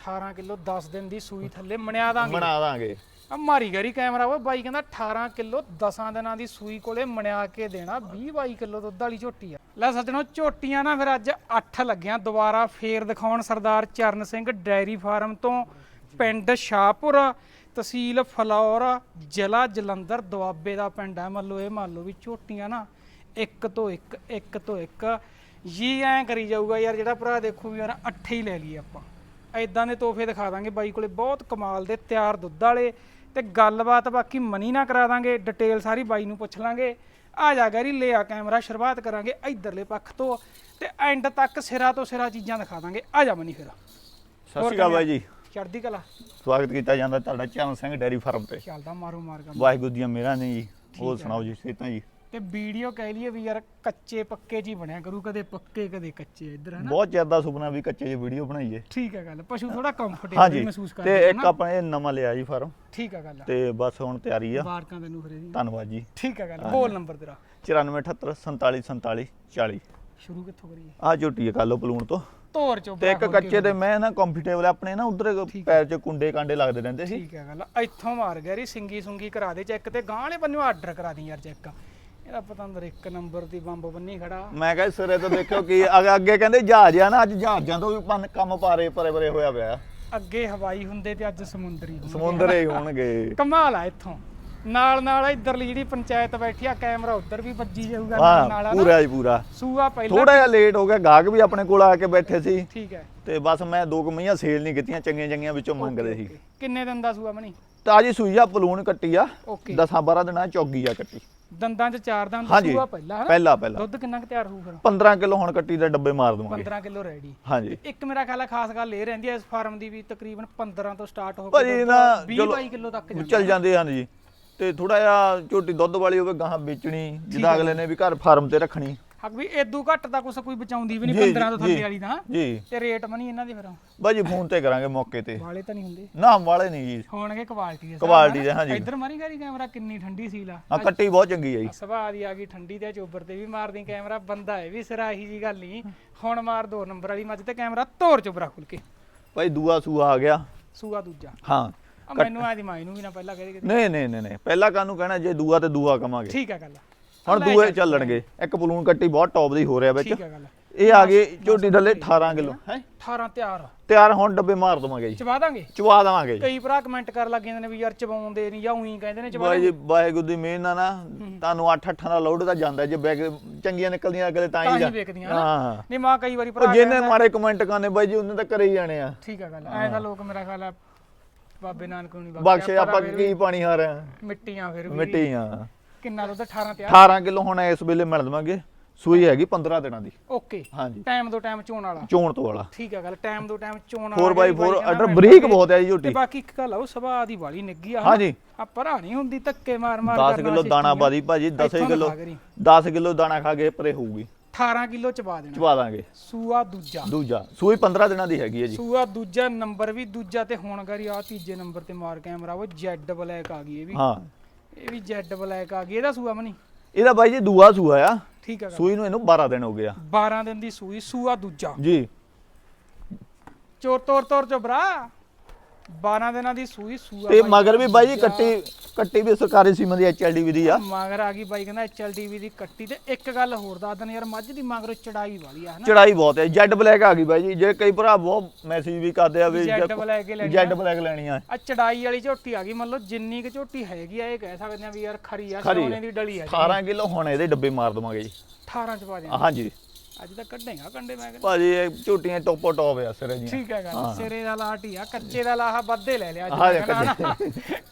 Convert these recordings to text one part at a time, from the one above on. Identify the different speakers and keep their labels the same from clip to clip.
Speaker 1: 18 kilo 10 ਦਿਨ ਦੀ ਸੂਈ ਥੱਲੇ ਮਣਿਆ ਦਾਂਗੇ।
Speaker 2: ਬਣਾ ਦਾਂਗੇ।
Speaker 1: ਆ ਮਾਰੀ ਗਰੀ ਕੈਮਰਾ ਵਾ ਬਾਈ ਕਹਿੰਦਾ 18 ਕਿਲੋ 10 ਦਿਨਾਂ ਦੀ ਸੂਈ ਕੋਲੇ ਮਣਿਆ ਕੇ ਦੇਣਾ 20 22 ਕਿਲੋ ਦੁੱਧ ਵਾਲੀ ਝੋਟੀ ਆ। ਲੈ ਸੱਜਣੋ ਝੋਟੀਆਂ ਨਾ ਫਿਰ ਅੱਜ 8 ਲੱਗੀਆਂ ਦੁਬਾਰਾ ਫੇਰ ਦਿਖਾਉਣ ਸਰਦਾਰ ਚਰਨ ਸਿੰਘ ਡੈਰੀ ਫਾਰਮ ਤੋਂ ਪਿੰਡ ਸ਼ਾਹਪੁਰ ਤਹਿਸੀਲ ਫਲੌਰ ਜ਼ਿਲ੍ਹਾ ਜਲੰਧਰ ਦੁਆਬੇ ਦਾ ਪਿੰਡ ਹੈ ਮੰਨ ਲਓ ਇਹ ਮੰਨ ਲਓ ਵੀ ਝੋਟੀਆਂ ਨਾ ਇੱਕ ਤੋਂ ਇੱਕ ਇੱਕ ਤੋਂ ਇੱਕ। ਜੀ ਐਂ ਕਰੀ ਜਾਊਗਾ ਯਾਰ ਜਿਹੜਾ ਭਰਾ ਦੇਖੂ ਵੀ ਯਾਰ ਅੱਠੇ ਹੀ ਲੈ ਲਈਏ ਆਪਾਂ। ਐਦਾਂ ਦੇ ਤੋਹਫੇ ਦਿਖਾ ਦਾਂਗੇ ਬਾਈ ਕੋਲੇ ਬਹੁਤ ਕਮਾਲ ਦੇ ਤਿਆਰ ਦੁੱਧ ਵਾਲੇ ਤੇ ਗੱਲਬਾਤ ਬਾਕੀ ਮਨੀ ਨਾ ਕਰਾ ਦਾਂਗੇ ਡਿਟੇਲ ਸਾਰੀ ਬਾਈ ਨੂੰ ਪੁੱਛ ਲਾਂਗੇ। ਆ ਜਾ ਗੈਰੀ ਲੈ ਆ ਕੈਮਰਾ ਸ਼ੁਰੂਆਤ ਕਰਾਂਗੇ ਇਧਰਲੇ ਪੱਖ ਤੋਂ ਤੇ ਐਂਡ ਤੱਕ ਸਿਰਾ ਤੋਂ ਸਿਰਾ ਚੀਜ਼ਾਂ ਦਿਖਾ ਦਾਂਗੇ। ਆ ਜਾ ਮਨੀ ਫਿਰ।
Speaker 2: ਸਤਿ ਸ਼੍ਰੀ ਅਕਾਲ ਬਾਈ ਜੀ।
Speaker 1: ਚੜ੍ਹਦੀ ਕਲਾ।
Speaker 2: ਸਵਾਗਤ ਕੀਤਾ ਜਾਂਦਾ ਤੁਹਾਡਾ ਚਰਨ ਸਿੰਘ ਡੈਰੀ ਫਾਰਮ ਤੇ।
Speaker 1: ਚੱਲਦਾ ਮਾਰੋ ਮਾਰ ਕਰ
Speaker 2: ਵਾਹਿਗੁਰੂ ਦੀਆਂ ਮਿਹਰਾਂ ਨੇ ਜੀ। ਹੋਰ ਸੁਣਾਓ ਜੀ ਸੇਤਾਂ ਜੀ?
Speaker 1: ਤੇ ਵੀਡੀਓ ਕਹਿ ਲਈਏ ਵੀ ਯਾਰ ਕੱਚੇ ਪੱਕੇ ਜੀ ਬਣਿਆ ਕਰੂ ਕਦੇ ਪੱਕੇ ਕਦੇ ਕੱਚੇ ਇੱਧਰ ਹਨਾ?
Speaker 2: ਬਹੁਤ ਚਿਰ ਦਾ ਸੁਪਨਾ ਵੀ ਕੱਚੇ ਜਿਹੀ ਵੀਡੀਓ ਬਣਾਈਏ।
Speaker 1: ਠੀਕ ਹੈ ਗੱਲ ਪਸ਼ੂ ਥੋੜਾ ਕੰਫਰਟੇਬਲ ਮਹਿਸੂਸ
Speaker 2: ਤੇ
Speaker 1: ਕਰਦੇ
Speaker 2: ਇੱਕ ਆਪਣੇ ਇਹ ਨਵਾਂ ਲਿਆ ਜੀ ਫਾਰਮ।
Speaker 1: ਠੀਕ ਹੈ ਗੱਲ
Speaker 2: ਤੇ ਬਸ ਹੁਣ ਤਿਆਰੀ ਆ।
Speaker 1: ਬਾਰਕਾਂ ਤੈਨੂੰ ਫਿਰ ਇਹਦੀ।
Speaker 2: ਧੰਨਵਾਦ ਜੀ।
Speaker 1: ਠੀਕ ਹੈ ਗੱਲ ਬੋਲ ਨੰਬਰ ਤੇਰਾ।
Speaker 2: 9478 47 47 40
Speaker 1: ਸ਼ੁਰੂ ਕਿੱਥੋਂ ਕਰੀਏ?
Speaker 2: ਆ ਝੋਟੀ ਹੈ ਕਾਲੋ ਪਲੂਣ ਤੋਂ।
Speaker 1: ਤੋਰ ਚੋਂ
Speaker 2: ਤੇ ਇੱਕ ਕੱਚੇ ਤੇ ਮੈਂ ਨਾ ਕੰਫਰਟੇਬਲ ਆਪਣੇ ਨਾ ਉਧਰ ਪੈਰ 'ਚ ਕੁੰਡੇ ਕਾਂਡੇ ਲੱਗਦੇ ਰਹਿੰਦੇ ਸੀ।
Speaker 1: ਠੀਕ ਹੈ ਗੱਲ ਇੱਥੋਂ ਮਾਰ ਗਿਆ ਰੀ ਸਿੰਗੀ ਸੁੰਗੀ ਕਰਾ ਦੇ ਚੈੱਕ ਤੇ ਗਾਂ ਵਾਲੇ ਬੰਨਿਓ ਆਰਡਰ ਕਰਾ ਦੀ ਯਾਰ ਚੈੱਕ। ਇਹਦਾ ਪਤਾ ਅੰਦਰ ਇੱਕ ਨੰਬਰ ਦੀ ਬੰਬ ਬੰਨੀ ਖੜਾ।
Speaker 2: ਮੈਂ ਕਿਹਾ ਸਿਰੇ ਤੋਂ ਦੇਖਿਓ ਕੀ ਅੱਗੇ- ਅੱਗੇ ਕਹਿੰਦੇ ਜਹਾਜ਼ ਆ ਨਾ ਅੱਜ ਜਹਾਜ਼ਾਂ ਤੋਂ ਵੀ ਪੰਨ- ਕੰਮ ਪਾਰੇ ਪਰੇ ਪਰੇ ਹੋਇਆ ਪਿਆ।
Speaker 1: ਅੱਗੇ ਹਵਾਈ ਹੁੰਦੇ ਤੇ ਅੱਜ ਸਮੁੰਦਰੀ ਹੁੰਦੇ।
Speaker 2: ਸਮੁੰਦਰ ਹੀ ਹੋਣਗੇ।
Speaker 1: ਕਮਾਲ ਆ ਇੱਥੋਂ। ਨਾਲ ਨਾਲ ਇਧਰਲੀ ਜਿਹੜੀ ਪੰਚਾਇਤ ਬੈਠੀ ਆ ਕੈਮਰਾ ਉਧਰ ਵੀ ਵੱਜੀ ਜਾਊਗਾ ਨਾਲ
Speaker 2: ਹਾਂ
Speaker 1: ਨਾਲ ਨਾ।
Speaker 2: ਪੂਰਾ ਜੀ ਪੂਰਾ।
Speaker 1: ਸੂਆ ਪਹਿਲਾਂ
Speaker 2: ਥੋੜਾ ਜਿਹਾ ਲੇਟ ਹੋ ਗਿਆ ਗਾਹਕ ਵੀ ਆਪਣੇ ਕੋਲ ਆ ਕੇ ਬੈਠੇ ਸੀ।
Speaker 1: ਠੀਕ ਹੈ।
Speaker 2: ਤੇ ਬਸ ਮੈਂ ਦੋ ਕੁ ਮਈਆਂ ਸੇਲ ਨਹੀਂ ਕੀਤੀਆਂ ਚੰਗੀਆਂ ਚੰਗੀਆਂ ਵਿੱਚੋਂ ਮੰਗਦੇ ਸੀ।
Speaker 1: ਕਿੰਨੇ ਦਿਨ ਦਾ ਸੂਆ ਬਣੀ?
Speaker 2: ਤਾਜੀ ਸੂਈ ਆ ਪਲੂਣ ਕੱਟੀ ਆ।
Speaker 1: ਓਕੇ।
Speaker 2: 10 12 ਦਿਨਾਂ 'ਚ ਚੌਗੀ ਆ ਕੱਟੀ।
Speaker 1: ਦੰਦਾਂ 'ਚ ਚਾਰ ਦੰਦ
Speaker 2: ਹਾਂਜੀ
Speaker 1: ਸੂਆ ਪਹਿਲਾਂ ਹਨਾ?
Speaker 2: ਪਹਿਲਾ ਪਹਿਲਾ।
Speaker 1: ਦੁੱਧ ਕਿੰਨਾ ਕੁ ਤਿਆਰ ਹੋਊ ਫਿਰ?
Speaker 2: 15 ਕਿਲੋ ਹੁਣ ਕੱਟੀ ਦੇ ਡੱਬੇ ਮਾਰ ਦਵਾਂਗੇ।
Speaker 1: 15 ਕਿਲੋ ਰੈਡੀ
Speaker 2: ਹਾਂਜੀ।
Speaker 1: ਇੱਕ ਮੇਰਾ ਖਿਆਲ ਖਾਸ ਗੱਲ ਇਹ ਰਹਿੰਦੀ ਹੈ ਇਸ ਫਾਰਮ ਦੀ ਵੀ ਤਕਰੀਬਨ 15 ਤੋਂ ਸਟਾਰਟ ਹੋ
Speaker 2: ਭਾਜੀ
Speaker 1: ਕੇ
Speaker 2: ਨਾ
Speaker 1: 20
Speaker 2: ਚਲੋ
Speaker 1: 22 ਕਿਲੋ ਤੱਕ ਜਾਂਦਾ
Speaker 2: ਚੱਲ ਜਾਂਦੇ ਹਨ ਜੀ ਤੇ ਥੋੜਾ ਜਿਹਾ ਝੋਟੀ ਦੁੱਧ ਵਾਲੀ ਹੋਵੇ ਗਾਹਾਂ ਵੇਚਣੀ ਜਿੱਦਾਂ ਅਗਲੇ ਨੇ ਵੀ ਘਰ ਫਾਰਮ ਤੇ ਰੱਖਣੀ।
Speaker 1: ਹੱਕ ਵੀ ਏਦੂ ਘੱਟ ਤਾਂ ਕੁਛ ਕੋਈ ਬਚਾਉਂਦੀ ਵੀ ਨਹੀਂ
Speaker 2: ਜੀ,
Speaker 1: 15 ਤੋਂ
Speaker 2: ਜੀ।
Speaker 1: ਥੱਲੇ ਵਾਲੀ ਤਾਂ।
Speaker 2: ਜੀ।
Speaker 1: ਤੇ ਰੇਟ ਮਨੀ ਇਹਨਾਂ ਦੇ ਫਿਰ।
Speaker 2: ਬਾਜੀ ਫੋਨ ਤੇ ਕਰਾਂਗੇ ਮੌਕੇ ਤੇ।
Speaker 1: ਵਾਲੇ ਤਾਂ ਨਹੀਂ ਹੁੰਦੇ।
Speaker 2: ਨਾ ਵਾਲੇ ਨਹੀਂ ਜੀ।
Speaker 1: ਹੋਣਗੇ ਕੁਆਲਿਟੀ ਦੇ
Speaker 2: ਕੁਆਲਿਟੀ ਦੇ, ਹਾਂਜੀ।
Speaker 1: ਇੱਧਰ ਮਾਰੀ ਗਾਰੀ ਕੈਮਰਾ ਕਿੰਨੀ ਠੰਡੀ ਸੀ ਲਾ
Speaker 2: ਆ ਕੱਟੀ ਬਹੁਤ ਚੰਗੀ ਆ ਜੀ।
Speaker 1: ਸੁਭਾਅ ਦੀ ਆ ਗਈ ਠੰਡੀ ਤੇ ਚੋਬਰ ਤੇ ਵੀ ਮਾਰਦੀ ਕੈਮਰਾ ਬੰਦਾ ਹੈ ਵੀ ਸਿਰਾ ਇਹੀ ਜੀ ਗੱਲ ਨਹੀਂ। ਹੁਣ ਮਾਰ ਦੋ ਨੰਬਰ ਵਾਲੀ ਮੱਝ ਤੇ ਕੈਮਰਾ ਤੋਰ ਚੋਬਰਾ ਖੁੱਲ ਕੇ।
Speaker 2: ਭਾਈ ਦੂਆ ਸੂਆ ਆ ਗਿਆ।
Speaker 1: ਸੂਆ ਦੂਜਾ।
Speaker 2: ਹਾਂ
Speaker 1: ਆ ਮੈਨੂੰ ਆਦੀ ਮਾਈ ਨੂੰ ਵੀ ਨਾ ਪਹਿਲਾਂ ਕਹਦੇ
Speaker 2: ਨਹੀਂ ਨਹੀਂ ਨਹੀਂ ਨਹੀਂ। ਪਹਿਲਾਂ ਕਾਹਨੂੰ ਕਹਿਣਾ ਜੇ ਦੂਆ ਤੇ ਦੂਆ ਕਮਾਂਗੇ
Speaker 1: ਠੀਕ ਹੈ ਗੱਲ।
Speaker 2: ਹੁਣ ਦੂਏ ਚੱਲਣਗੇ। ਇੱਕ ਬਲੂਨ ਕੱਟੀ ਬਹੁਤ ਟੌਪ ਦੀ ਹੋ ਰਿਹਾ ਵਿੱਚ।
Speaker 1: ਠੀਕ ਹੈ ਗੱਲ।
Speaker 2: ਇਹ ਆ ਗਏ ਝੋਟੀ ਥੱਲੇ 18 ਕਿਲੋ ਹੈ?
Speaker 1: 18 ਤਿਆਰ।
Speaker 2: ਤਿਆਰ ਹੁਣ ਡੱਬੇ ਮਾਰ ਦਵਾਂਗੇ ਜੀ।
Speaker 1: ਚਵਾ ਦਾਂਗੇ?
Speaker 2: ਚਵਾ ਦਵਾਂਗੇ ਜੀ।
Speaker 1: ਕਈ ਭਰਾ ਕਮੈਂਟ ਕਰ ਲੱਗ ਜਾਂਦੇ ਨੇ ਵੀ ਯਾਰ ਚਵਾਉਂਦੇ ਨਹੀਂ ਜਾਂ ਉਹੀ ਕਹਿੰਦੇ ਨੇ ਚਵਾ
Speaker 2: ਬਾਈ ਜੀ ਵਾਹਿਗੁਰੂ ਦੀ ਮਿਹਰ ਨਾਲ ਨਾ ਤੁਹਾਨੂੰ 8 8 ਦਾ ਲੋਡ ਤਾਂ ਜਾਂਦਾ ਜੇ ਬੈਗ ਚੰਗੀਆਂ ਨਿਕਲਦੀਆਂ ਅਗਲੇ ਤਾਂ ਹੀ ਜਾ। ਹਾਂ
Speaker 1: ਨਹੀਂ ਮਾਂ ਕਈ ਵਾਰੀ ਭਰਾ
Speaker 2: ਜਿਹਨੇ ਮਾੜੇ ਕਮੈਂਟ ਕਰਨੇ ਬਾਈ ਜੀ ਉਹਨੇ ਤਾਂ ਕਰੇ ਹੀ ਜਾਣੇ ਆ।
Speaker 1: ਠੀਕ ਹੈ ਗੱਲ। ਐ ਤਾਂ ਲੋਕ ਮੇਰਾ ਖਿਆਲ ਆ ਬਾਬੇ ਨਾਨਕ ਨੂੰ ਨਹੀਂ
Speaker 2: ਬਖਸ਼ੇ ਆਪਾਂ ਕੀ ਪਾਣੀ ਹਾਰ ਆ
Speaker 1: ਮਿੱਟੀਆਂ ਫਿਰ ਵੀ।
Speaker 2: ਮਿੱਟੀਆਂ
Speaker 1: ਕਿੰਨਾ ਦੁੱਧ? 18 ਤਿਆਰ?
Speaker 2: 18 ਕਿਲੋ ਹੁਣ ਇਸ ਵੇਲੇ ਮਿਲ ਦਵਾਂਗੇ ਸੂਈ ਹੈਗੀ 15 ਦਿਨਾਂ ਦੀ।
Speaker 1: ਓਕੇ।
Speaker 2: ਹਾਂਜੀ।
Speaker 1: ਟਾਈਮ ਤੋਂ ਟਾਈਮ ਚੋਣ ਵਾਲਾ।
Speaker 2: ਚੋਣ ਤੋਂ ਵਾਲਾ।
Speaker 1: ਠੀਕ ਹੈ ਗੱਲ ਟਾਈਮ ਤੋਂ ਟਾਈਮ ਚੋਣ
Speaker 2: 4x4 ਆਰਡਰ ਬਰੀਕ ਬਹੁਤ ਹੈ ਜੀ
Speaker 1: ਤੇ
Speaker 2: ਝੋਟੀ।
Speaker 1: ਬਾਕੀ ਇੱਕ ਗੱਲ ਆ ਉਹ ਸਭਾ ਦੀ ਵਾਲੀ ਨਿੱਗੀ ਆ
Speaker 2: ਹਾਂਜੀ।
Speaker 1: ਆ ਭਰਾ ਨਹੀਂ ਹੁੰਦੀ ਧੱਕੇ ਮਾਰ ਮਾਰ
Speaker 2: 10 ਕਿਲੋ ਦਾਣਾ ਬਾਦੀ ਭਾਜੀ 10
Speaker 1: ਇੱਥੋਂ
Speaker 2: ਕਿਲੋ
Speaker 1: ਦਿਖਾ ਕਰੀ।
Speaker 2: 10 ਕਿਲੋ ਦਾਣਾ ਖਾ ਕੇ ਪਰੇ ਹੋਊਗੀ।
Speaker 1: 18 ਕਿਲੋ ਚਪਾ ਦੇਣਾ।
Speaker 2: ਚਵਾ ਦਾਂਗੇ।
Speaker 1: ਸੂਆ ਦੂਜਾ।
Speaker 2: ਦੂਜਾ। ਸੂਈ 15 ਦਿਨਾਂ ਦੀ ਹੈਗੀ ਹੈ ਜੀ।
Speaker 1: ਸੂਆ ਦੂਜਾ ਨੰਬਰ ਵੀ ਦੂਜਾ ਤੇ ਹੁਣ ਗਰੀ ਆ ਤੀਜੇ ਨੰਬਰ ਤੇ ਮਾਰ ਕੈਮਰਾ ਉਹ ਜੈਡ ਬਲੈਕ ਆ ਗਈ ਇਹ ਵੀ।
Speaker 2: ਹਾਂ।
Speaker 1: ਇਹ ਵੀ ਜੈਡ ਬਲੈਕ ਆ ਗਈ ਇਹਦਾ ਸੂਆ ਮਨੀ?
Speaker 2: ਇਹਦਾ ਬਾਈ ਜੀ ਦੂਆ ਸੂਆ ਆ।
Speaker 1: ਠੀਕ ਗੱਲ।
Speaker 2: ਸੂਈ ਨੂੰ ਇਹਨੂੰ 12 ਦਿਨ ਹੋ ਗਿਆ
Speaker 1: 12 ਦਿਨ ਦੀ ਸੂਈ ਸੂਆ ਦੂਜਾ।
Speaker 2: ਜੀ।
Speaker 1: ਚੋਰ ਤੋਰ ਤੋਰ ਚੋ ਭਰਾ। 12 ਦਿਨਾਂ ਦੀ ਸੂਈ ਸੂਆ
Speaker 2: ਤੇ
Speaker 1: ਬਾਈ
Speaker 2: ਮਗਰ ਵੀ ਬਾਈ ਜੀ। ਕੱਟੀ ਕੱਟੀ ਵੀ ਸਰਕਾਰੀ ਸੀਮਾ ਦੀ ਐਚਐਲਡੀ ਦੀ ਆ।
Speaker 1: ਮਗਰ ਆ ਗਈ ਬਾਈ ਕਹਿੰਦਾ ਐਚਐਲਡੀਵੀ ਦੀ ਕੱਟੀ ਤੇ ਇੱਕ ਗੱਲ ਹੋਰ ਦੱਸ ਦਿਨ ਯਾਰ ਮੱਝ ਦੀ ਮਗਰੋਂ ਚੜਾਈ ਵਾਲੀ ਆ ਹਨਾ?
Speaker 2: ਚੜਾਈ ਬਹੁਤ ਹੈ ਜੈਡ ਬਲੈਕ ਆ ਗਈ ਬਾਈ ਜੀ। ਜੇ ਕਈ ਭਰਾ ਬਹੁਤ ਮੈਸੇਜ ਵੀ ਕਰਦੇ ਆ ਵੀ
Speaker 1: ਜੈਡ ਬਲੈਕ ਹੀ ਲੈਣੀ
Speaker 2: ਜੈਡ ਬਲੈਕ ਲੈਣੀ ਆ।
Speaker 1: ਆ ਚੜਾਈ ਵਾਲੀ ਝੋਟੀ ਆ ਗਈ। ਮੰਨ ਲਓ ਜਿੰਨੀ ਕੁ ਝੋਟੀ ਹੈਗੀ ਆ ਇਹ ਕਹਿ ਸਕਦੇ ਆ ਵੀ ਯਾਰ ਖਰੀ ਆ
Speaker 2: ਖਰੀ ਆ।
Speaker 1: ਸੋਨੇ ਦੀ ਡਲੀ ਆ
Speaker 2: 18 ਕਿਲੋ ਹੁਣ ਇਹਦੇ ਡੱਬੇ ਮਾਰ ਦਵਾਂਗੇ ਜੀ।
Speaker 1: 18 ਚ ਪਾ ਦੇ
Speaker 2: ਹਾਂਜੀ।
Speaker 1: ਅੱਜ ਤਾਂ ਕੱਢੇਗਾ ਕੰਡੇ ਮੈਂ ਕਹਿੰਦਾ।
Speaker 2: ਭਾਜੀ ਇਹ ਝੋਟੀਆਂ ਟੋਪੋ ਟੋਪ ਆ ਸਿਰੇ ਜੀ
Speaker 1: ਠੀਕ ਹੈ ਗੱਲ ਸਿਰੇ ਦਾ ਲਾਟ ਹੀ ਆ ਕੱਚੇ ਦਾ ਲਾਹਾ ਵੱਧੇ ਲੈ ਲਿਆ ਅੱਜ
Speaker 2: ਹਾਂ,
Speaker 1: ਮੈਂ ਕਹਿੰਦਾ। ਨਾ।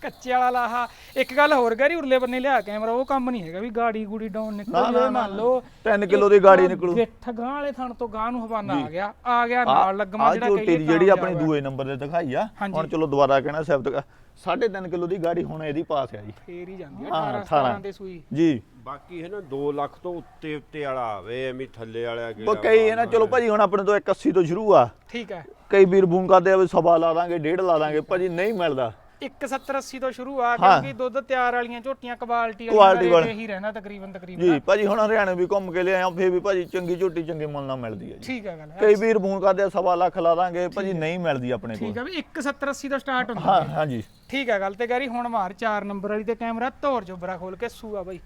Speaker 1: ਕੱਚੇ ਵਾਲਾ ਲਾਹਾ। ਇੱਕ ਗੱਲ ਹੋਰ ਗਰੀ ਉਰਲੇ ਬੰਨੇ ਲਿਆ ਕੈਮਰਾ ਉਹ ਕੰਮ ਨਹੀਂ ਹੈਗਾ ਵੀ ਗਾੜੀ ਗੂੜੀ ਡਾਊਨ ਨਿਕਲ ਜਾਏ ਮੰਨ ਲਓ
Speaker 2: 3 ਕਿਲੋ ਦੀ ਗਾੜੀ ਨਿਕਲੂ।
Speaker 1: ਗਿੱਠ ਗਾਂ ਵਾਲੇ ਥਣ ਤੋਂ ਗਾਂ ਨੂੰ ਹਵਾਨਾ ਆ ਗਿਆ ਆ ਗਿਆ ਨਾਲ ਲੱਗਮਾ ਜਿਹੜਾ
Speaker 2: ਝੋਟੀ ਦੀ ਜਿਹੜੀ ਆਪਣੀ। ਦੂਏ ਨੰਬਰ ਤੇ ਦਿਖਾਈ ਆ
Speaker 1: ਹਾਂਜੀ।
Speaker 2: ਹੁਣ ਚਲੋ ਦੁਬਾਰਾ ਕਹਿਣਾ ਸਿਫਤ 3.5 ਕਿਲੋ ਦੀ ਗਾੜੀ ਹੁਣ ਇਹਦੀ ਪਾਸ ਆ ਜੀ।
Speaker 1: ਫੇਰ ਹੀ ਜਾਂਦੀ ਆ
Speaker 2: ਹਾਂ,
Speaker 1: 18
Speaker 2: 18
Speaker 1: 17 ਤੇ ਸੂਈ।
Speaker 2: ਜੀ।
Speaker 3: ਬਾਕੀ ਹੈ ਨਾ 2 ਲੱਖ ਤੋਂ ਉੱਤੇ ਉੱਤੇ ਵਾਲਾ ਆਵੇ ਐਵੇਂ ਥੱਲੇ ਵਾਲਾ
Speaker 2: ਉਹ ਕਈ ਹੈ ਨਾ ਚਲੋ ਭਾਜੀ ਹੁਣ ਆਪਣੇ ਤੋਂ 180 ਤੋਂ ਸ਼ੁਰੂ ਆ।
Speaker 1: ਠੀਕ ਹੈ।
Speaker 2: ਕਈ ਵੀਰ ਬੂਮ ਕਰਦੇ ਆ ਵੀ ਸਵਾ ਲਾ ਦਾਂਗੇ ਡੇਢ ਲਾ ਦਾਂਗੇ ਭਾਜੀ ਨਹੀਂ ਮਿਲਦਾ।
Speaker 1: 170 80 ਤੋਂ ਸ਼ੁਰੂ ਆ
Speaker 2: ਹਾਂ।
Speaker 1: ਕਿਉਂਕਿ ਦੁੱਧ ਤਿਆਰ ਵਾਲੀਆਂ ਝੋਟੀਆਂ ਕੁਆਲਿਟੀ ਵਾਲੀਆਂ
Speaker 2: ਵਾਲੀ।
Speaker 1: ਰੇਟ ਹੀ ਰਹਿਣਾ ਤਕਰੀਬਨ ਤਕਰੀਬਨ।
Speaker 2: ਜੀ ਭਾਜੀ ਹੁਣ ਹਰਿਆਣੇ ਵੀ ਘੁੰਮ ਕੇ ਲਿਆਇਆ ਫੇਰ ਵੀ ਭਾਜੀ ਚੰਗੀ ਝੋਟੀ ਚੰਗੇ ਮੁੱਲ ਨਾਲ ਮਿਲਦੀ ਹੈ ਜੀ।
Speaker 1: ਠੀਕ ਹੈ ਗੱਲ ਹੈ।
Speaker 2: ਕਈ ਵੀਰ ਫੋਨ ਕਰਦੇ ਆ ਸਵਾ ਲੱਖ ਲਾ ਦਾਂਗੇ ਭਾਜੀ ਨਹੀਂ ਮਿਲਦੀ ਆਪਣੇ ਕੋਲ।
Speaker 1: ਠੀਕ ਹੈ ਵੀ 170 80 ਤੋਂ ਸਟਾਰਟ ਹੁੰਦਾ
Speaker 2: ਹਾਂ ਹਾਂਜੀ।
Speaker 1: ਠੀਕ ਹੈ ਗੱਲ ਤੇ ਗੈਰੀ ਹੁਣ ਮਾਰ 4 ਨੰਬਰ ਵਾਲੀ ਤੇ ਕੈਮਰਾ ਧੌਰ ਜੋਬਰਾ ਖੋਲ ਕੇ ਸੂਆ ਬਾਈ।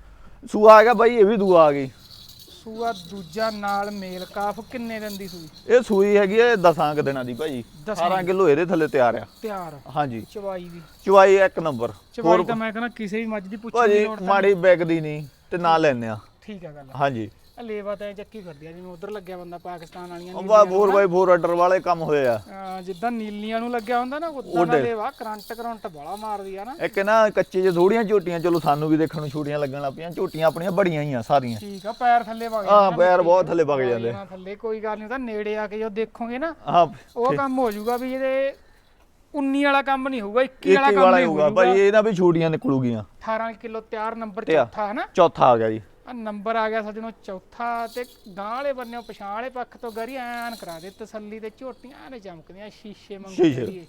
Speaker 2: ਸੂਆ ਆ ਗਿਆ ਬਾਈ ਇਹ ਵੀ ਦੂਆ ਆ ਗਈ।
Speaker 1: ਸੂਆ ਦੂਜਾ ਨਾਲ ਮੇਲ ਕਾਫ ਕਿੰਨੇ ਦਿਨ ਦੀ ਸੂਈ?
Speaker 2: ਇਹ ਸੂਈ ਹੈਗੀ ਹੈ 10 ਕੁ ਦਿਨਾਂ ਦੀ ਭਾਜੀ
Speaker 1: ਦਸਾਂ
Speaker 2: 18 ਕਿਲੋ ਇਹਦੇ ਥੱਲੇ ਤਿਆਰ ਆ।
Speaker 1: ਤਿਆਰ
Speaker 2: ਹਾਂਜੀ।
Speaker 1: ਚਵਾਈ ਵੀ
Speaker 2: ਚੁਆਈ ਇੱਕ ਨੰਬਰ।
Speaker 1: ਚਵਾਈ ਤਾਂ ਮੈਂ ਕਹਿੰਦਾ ਕਿਸੇ ਵੀ ਮੱਝ ਦੀ ਦੀ
Speaker 2: ਭਾਜੀ
Speaker 1: ਲੋੜ ਤਾਂ
Speaker 2: ਮਾੜੀ ਬੈਗ ਦੀ ਨਹੀਂ ਤੇ ਨਾ ਲੈਨੇ ਆ।
Speaker 1: ਠੀਕ ਹੈ ਗੱਲ
Speaker 2: ਹਾਂਜੀ।
Speaker 1: ਆ ਲੇਵਾ ਤਾਂ ਇਹ ਚੱਕੀ ਫਿਰਦੀ ਆ ਜਿਵੇਂ ਉਧਰ ਲੱਗਿਆ ਬੰਦਾ ਪਾਕਿਸਤਾਨ ਵਾਲੀਆਂ
Speaker 2: ਉਹ ਬਾ 4x4 ਆਰਡਰ ਵਾਲੇ ਕੰਮ ਹੋਏ ਆ।
Speaker 1: ਅਹ ਜਿੱਦਾਂ ਨੀਲੀਆਂ ਨੂੰ ਲੱਗਿਆ ਹੁੰਦਾ ਨਾ ਉਦਾਂ ਦਾ ਲੇਵਾ ਕਰੰਟ ਕਰੰਟ ਬੜਾ ਮਾਰਦੀ ਆ ਨਾ।
Speaker 2: ਇੱਕ ਨਾ ਕੱਚੇ ਜਿਹੇ ਥੋੜੀਆਂ ਝੋਟੀਆਂ ਚਲੋ ਸਾਨੂੰ ਵੀ ਦੇਖਣ ਨੂੰ ਛੋਟੀਆਂ ਲੱਗਣ ਲੱਗ ਪਈਆਂ ਝੋਟੀਆਂ ਆਪਣੀਆਂ ਬੜੀਆਂ ਹੀ ਆ ਸਾਰੀਆਂ।
Speaker 1: ਠੀਕ ਆ ਪੈਰ ਥੱਲੇ ਵਗ
Speaker 2: ਹਾਂ ਪੈਰ ਬਹੁਤ ਥੱਲੇ ਵਗ ਜਾਂਦੇ।
Speaker 1: ਨਾ ਥੱਲੇ ਕੋਈ ਗੱਲ ਨਹੀਂ ਤਾਂ ਨੇੜੇ ਆ ਕੇ ਜੋ ਦੇਖੋਗੇ ਨਾ
Speaker 2: ਹਾਂ
Speaker 1: ਉਹ ਕੰਮ ਹੋ ਜਾਊਗਾ ਵੀ ਇਹਦੇ 19 ਵਾਲਾ ਕੰਮ ਨਹੀਂ ਹੋਊਗਾ 21 ਵਾਲਾ
Speaker 2: ਇੱਕੀ
Speaker 1: ਕੰਮ
Speaker 2: ਵਾਲਾ
Speaker 1: ਹੀ
Speaker 2: ਹੀ ਹੋਊਗਾ।
Speaker 1: ਹੋਊਗਾ।
Speaker 2: ਭਾਈ ਇਹਨਾਂ ਵੀ ਛੋਟੀਆਂ ਨਿਕਲੂਗੀਆਂ।
Speaker 1: 18 ਕਿਲੋ ਤਿਆਰ ਨੰਬਰ
Speaker 2: ਤੇ ਆ।
Speaker 1: ਚੌਥਾ ਹੈ ਨਾ?
Speaker 2: ਚੌਥਾ ਆ ਗਿਆ ਜੀ।
Speaker 1: ਆ ਨੰਬਰ ਆ ਗਿਆ ਸੱਜਣੋ ਚੌਥਾ ਤੇ ਗਾਂ ਵਾਲੇ ਬੰਨਿਓ ਪਛਾਣ ਵਾਲੇ ਪੱਖ ਤੋਂ ਗਰੀ ਐਨ ਕਰਾ ਦੇ ਤਸੱਲੀ ਤੇ ਝੋਟੀਆਂ ਨੇ ਚਮਕਦੀਆਂ ਸ਼ੀਸ਼ੇ ਮੰਗੂ
Speaker 2: ਸ਼ੀਸ਼ੇ।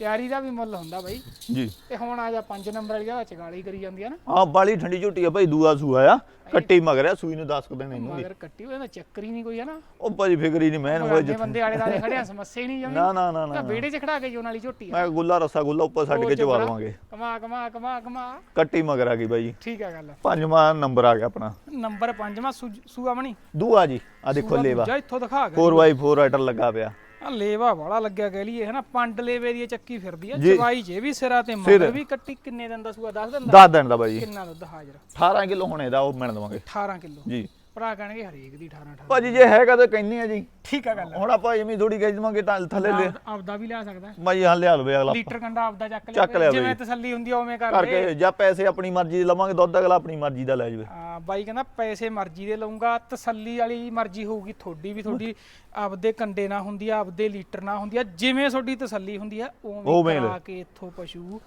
Speaker 1: ਤਿਆਰੀ ਦਾ ਵੀ ਮੁੱਲ ਹੁੰਦਾ ਬਾਈ।
Speaker 2: ਜੀ।
Speaker 1: ਤੇ ਹੁਣ ਆ ਜਾ 5 ਨੰਬਰ ਵਾਲੀ ਜਗ੍ਹਾ ਚਗਾਲੀ ਕਰੀ ਜਾਂਦੀ ਆ ਨਾ।
Speaker 2: ਆ ਬਾਲੀ ਠੰਡੀ ਝੋਟੀ ਆ ਭਾਈ ਦੂਆ ਸੂਆ ਆ। ਕੱਟੀ ਮਗਰਿਆ ਸੂਈ ਨੂੰ 10 ਕੁ ਦਿਨ ਇਹਨੂੰ ਵੀ।
Speaker 1: ਮਗਰ ਕੱਟੀ ਹੋਏ ਨਾ ਚੱਕਰ ਹੀ ਨਹੀਂ ਕੋਈ ਹੈ ਨਾ।
Speaker 2: ਉਹ ਭਾਜੀ ਫਿਕਰ ਹੀ ਨਹੀਂ ਮੈਂ
Speaker 1: ਮਗਰਲੇ ਬੰਦੇ ਆਲੇ ਦਾਲੇ ਖੜਿਆ ਸਮੱਸਿਆ ਹੀ ਨਹੀਂ ਜਮੀ
Speaker 2: ਨਾ ਨਾ ਨਾ ਨਾ
Speaker 1: ਤਾਂ ਵਿਹੜੇ 'ਚ ਖੜਾ ਕੇ ਜੋ ਨਾਲੀ ਝੋਟੀ ਆ।
Speaker 2: ਮੈਂ ਗੁੱਲਾ ਰਸਾ ਗੁੱਲਾ ਉੱਪਰ ਛੱਡ ਕੇ ਚਵਾ ਲਵਾਂਗੇ।
Speaker 1: ਕਮਾ ਕਮਾ ਕਮਾ ਕਮਾ।
Speaker 2: ਕੱਟੀ ਮਗਰ ਆ ਗਈ ਬਾਈ। ਜੀ
Speaker 1: ਠੀਕ ਆ ਗੱਲ।
Speaker 2: ਪੰਜਵਾਂ ਨੰਬਰ ਆ ਗਿਆ ਆਪਣਾ।
Speaker 1: ਨੰਬਰ 5ਵਾਂ ਸੂਆ ਬਣੀ
Speaker 2: ਦੂਆ ਜੀ ਆ ਦੇਖੋ ਲੇਵਾ।
Speaker 1: ਜਾ ਇੱਥੋਂ ਦਿਖਾ ਗਿਆ
Speaker 2: 4x4 ਆਰਡਰ ਲੱਗਾ ਪਿਆ।
Speaker 1: ਆ ਲੇਵਾ ਵਾਲਾ ਲੱਗਿਆ ਕਹਿ ਲਈਏ ਹਨਾ? ਪੰਡ ਲੇਵੇ ਦੀ ਇਹ ਚੱਕੀ ਫਿਰਦੀ ਆ
Speaker 2: ਜੀ।
Speaker 1: ਚਵਾਈ ਜੇ ਵੀ ਸਿਰਾ ਤੇ
Speaker 2: ਸਿਰ।
Speaker 1: ਮਗਰ ਵੀ ਕੱਟੀ ਕਿੰਨੇ ਦਿਨ ਦਾ ਸੂਆ? ਦੱਸ ਦਿੰਦਾ?
Speaker 2: 10 ਦਿਨ ਦਾ ਬਾਈ। ਜੀ
Speaker 1: ਕਿੰਨਾ ਦੁੱਧ ਹਾਜ਼ਰ?
Speaker 2: 18 ਕਿਲੋ ਹੋਣੇ ਦਾ ਉਹ ਮਿਲ ਦਵਾਂਗੇ।
Speaker 1: 18 ਕਿਲੋ।
Speaker 2: ਜੀ।
Speaker 1: ਭਰਾ ਕਹਿਣਗੇ ਹਰੇਕ ਦੀ 18 18
Speaker 2: ਭਾਜੀ ਜੇ ਹੈਗਾ ਤਾਂ ਕਹਿੰਨੇ ਆ ਜੀ।
Speaker 1: ਠੀਕ ਆ ਗੱਲ।
Speaker 2: ਹੁਣ ਆਪਾਂ ਐਵੇਂ ਥੋੜੀ ਕਹਿ ਦਵਾਂਗੇ ਤਾਂ ਥੱਲੇ ਲੈ
Speaker 1: ਆਪ- ਆਪਦਾ ਵੀ ਲਿਆ ਸਕਦਾ।
Speaker 2: ਭਾਜੀ ਹਾਂ ਲਿਆ ਲਵੇ ਅਗਲਾ
Speaker 1: ਲੀਟਰ ਕੰਡਾ ਆਪਦਾ ਚੱਕ
Speaker 2: ਚੱਕ
Speaker 1: ਲਿਆ
Speaker 2: ਲਿਆ
Speaker 1: ਜਿਵੇਂ
Speaker 2: ਬਈ।
Speaker 1: ਤਸੱਲੀ ਹੁੰਦੀ ਆ ਉਵੇਂ ਕਰ ਲੈ
Speaker 2: ਕਰਕੇ ਜਾਂ ਪੈਸੇ ਆਪਣੀ ਮਰਜ਼ੀ ਦੇ ਲਵਾਂਗੇ ਦੁੱਧ ਅਗਲਾ ਆਪਣੀ ਮਰਜ਼ੀ ਦਾ ਲੈ ਜਾਵੇ।
Speaker 1: ਆ ਬਾਈ ਕਹਿੰਦਾ ਪੈਸੇ ਮਰਜ਼ੀ ਦੇ ਲਊਂਗਾ ਤਸੱਲੀ ਵਾਲੀ ਮਰਜ਼ੀ ਹੋਊਗੀ ਤੁਹਾਡੀ ਵੀ ਤੁਹਾਡੀ ਆਪਦੇ ਕੰਡੇ ਨਾ ਹੁੰਦੀ ਆ ਆਪਦੇ ਲੀਟਰ ਨਾ ਹੁੰਦੀ ਆ ਜਿਵੇਂ ਤੁਹਾਡੀ ਤਸੱਲੀ ਹੁੰਦੀ ਆ ਉਵੇਂ
Speaker 2: ਉਵੇਂ
Speaker 1: ਕਰਾ ਕੇ ਇੱਥੋਂ ਪਸ਼ੂ